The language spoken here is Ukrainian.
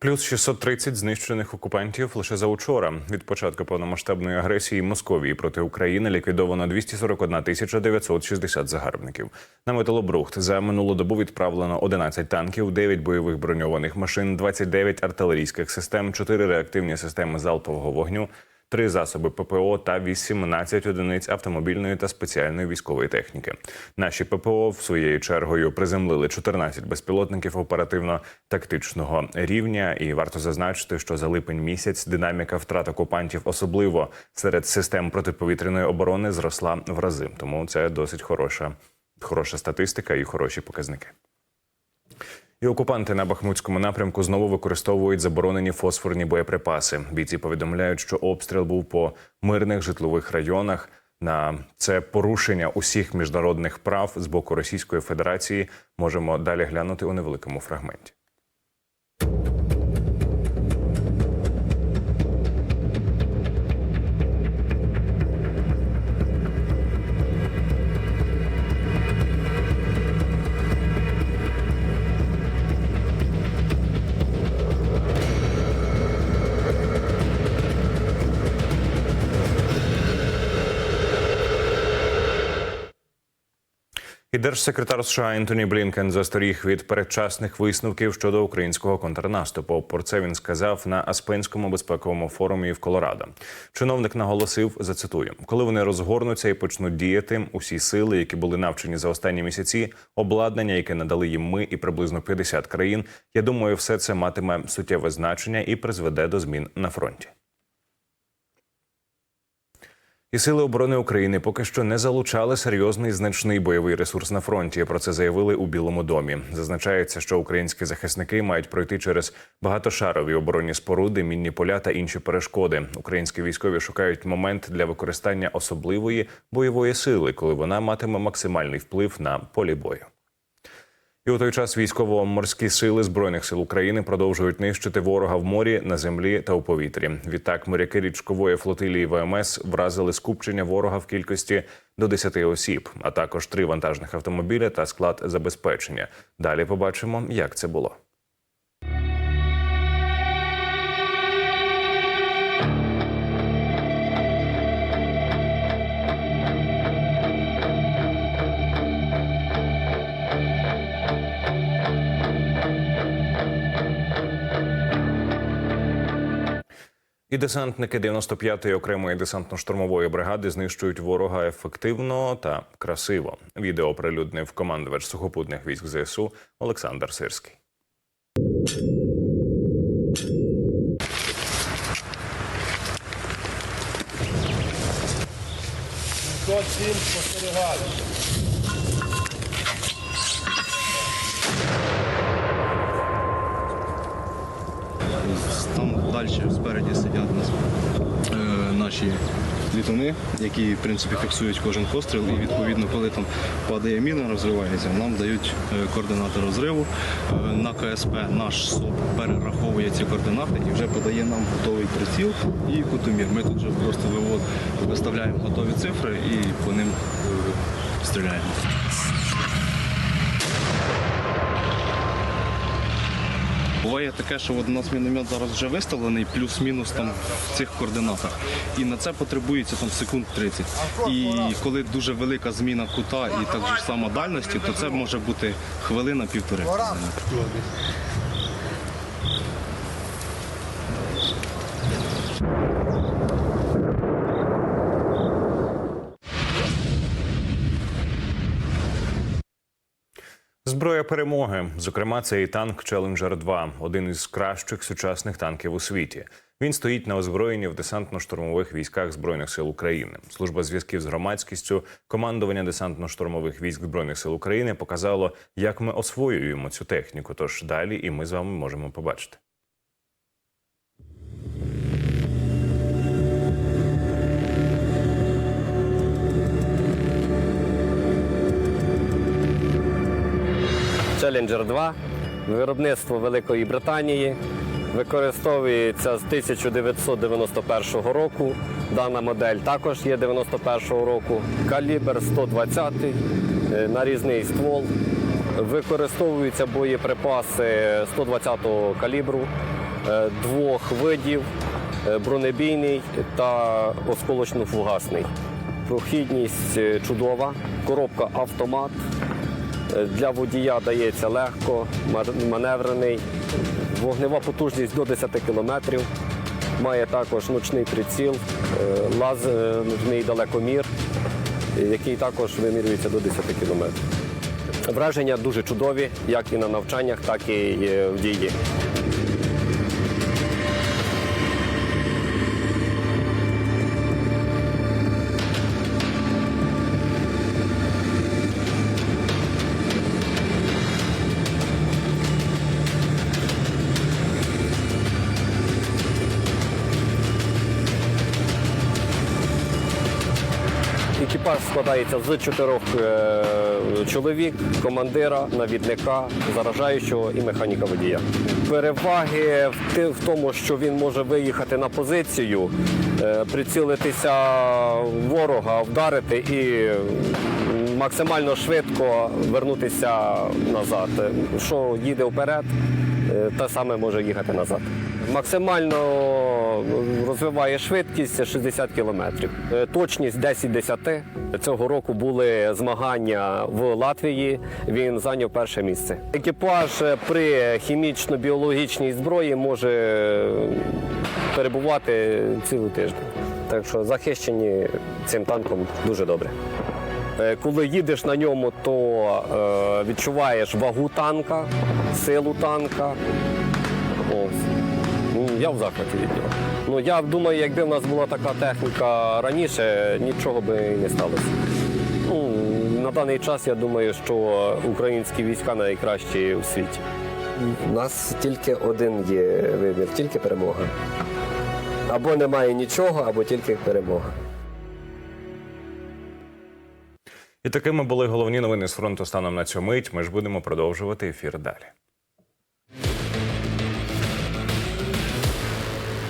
Плюс 630 знищених окупантів лише за учора. Від початку повномасштабної агресії Московії проти України ліквідовано 241 тисяча 960 загарбників. На металобрухт за минулу добу відправлено 11 танків, 9 бойових броньованих машин, 29 артилерійських систем, 4 реактивні системи залпового вогню, 3 засоби ППО та 18 одиниць автомобільної та спеціальної військової техніки. Наші ППО в своєю чергою приземлили 14 безпілотників оперативно-тактичного рівня. І варто зазначити, що за липень місяць динаміка втрат окупантів, особливо серед систем протиповітряної оборони, зросла в рази. Тому це досить хороша, хороша статистика і хороші показники. І окупанти на Бахмутському напрямку знову використовують заборонені фосфорні боєприпаси. Бійці повідомляють, що обстріл був по мирних житлових районах. На це порушення усіх міжнародних прав з боку Російської Федерації можемо далі глянути у невеликому фрагменті. І держсекретар США Ентоні Блінкен застеріг від передчасних висновків щодо українського контрнаступу. Про це він сказав на Аспенському безпековому форумі в Колорадо. Чиновник наголосив, зацитую, коли вони розгорнуться і почнуть діяти, усі сили, які були навчені за останні місяці, обладнання, яке надали їм ми і приблизно 50 країн. Я думаю, все це матиме суттєве значення і призведе до змін на фронті. І сили оборони України поки що не залучали серйозний значний бойовий ресурс на фронті. Про це заявили у Білому домі. Зазначається, що українські захисники мають пройти через багатошарові оборонні споруди, мінні поля та інші перешкоди. Українські військові шукають момент для використання особливої бойової сили, коли вона матиме максимальний вплив на полі бою. І у той час військово-морські сили збройних сил України продовжують нищити ворога в морі, на землі та у повітрі. Відтак моряки річкової флотилії ВМС вразили скупчення ворога в кількості до 10 осіб, а також три вантажних автомобіля та склад забезпечення. Далі побачимо, як це було. І десантники 95-ї окремої десантно-штурмової бригади знищують ворога ефективно та красиво. Відео оприлюднив командувач сухопутних військ ЗСУ Олександр Сирський. Хто цим спостерігає? Далі спереді сидять нас е, наші літуни, які в принципі фіксують кожен постріл, і відповідно, коли там падає міна, розривається, нам дають е, координати розриву. Е, на КСП наш СОП перераховує ці координати і вже подає нам готовий приціл і кутомір. Ми тут вже просто виставляємо готові цифри і по ним е, стріляємо. Буває таке, що у нас міномет зараз вже виставлений, плюс-мінус там в цих координатах. І на це потребується там секунд 30. І коли дуже велика зміна кута і так само дальності, то це може бути хвилина-півтори. Зброя перемоги, зокрема, це і танк Челенджер 2 один із кращих сучасних танків у світі. Він стоїть на озброєнні в десантно-штурмових військах збройних сил України. Служба зв'язків з громадськістю, командування десантно-штурмових військ збройних сил України показало, як ми освоюємо цю техніку. Тож далі і ми з вами можемо побачити. Challenger 2, виробництво Великої Британії. Використовується з 1991 року. Дана модель також є 91 року. Калібр 120, е, нарізний ствол. Використовуються боєприпаси 120-го калібру. е, двох видів е, бронебійний та осколочно-фугасний. Прохідність е, чудова, коробка автомат. Для водія дається легко, маневрений. Вогнева потужність до 10 кілометрів. Має також ночний приціл, е, лазерний далекомір, який також вимірюється до 10 кілометрів. Враження дуже чудові, як і на навчаннях, так і е, в дії. Екіпаж складається з чотирьох е, чоловік, командира, навідника, заражаючого і механіка водія. Переваги в, тому, що він може виїхати на позицію, е, прицілитися ворога, вдарити і максимально швидко вернутися назад. Що їде вперед, е, те саме може їхати назад. Максимально розвиває швидкість 60 км. Точність 10-10. Цього року були змагання в Латвії. Він зайняв перше місце. Екіпаж е, при хімічно-біологічній зброї може перебувати цілий тиждень. Так що захищені цим танком дуже добре. Е, Коли їдеш на ньому, то е, відчуваєш вагу танка, силу танка. Ось. Я в захваті від нього. Ну, я думаю, якби в нас була така техніка раніше, нічого би не сталося. Ну, на даний час я думаю, що українські війська найкращі у світі. У нас тільки один є вибір, тільки перемога. Або немає нічого, або тільки перемога. І такими були головні новини з фронту станом на цю мить. Ми ж будемо продовжувати ефір далі.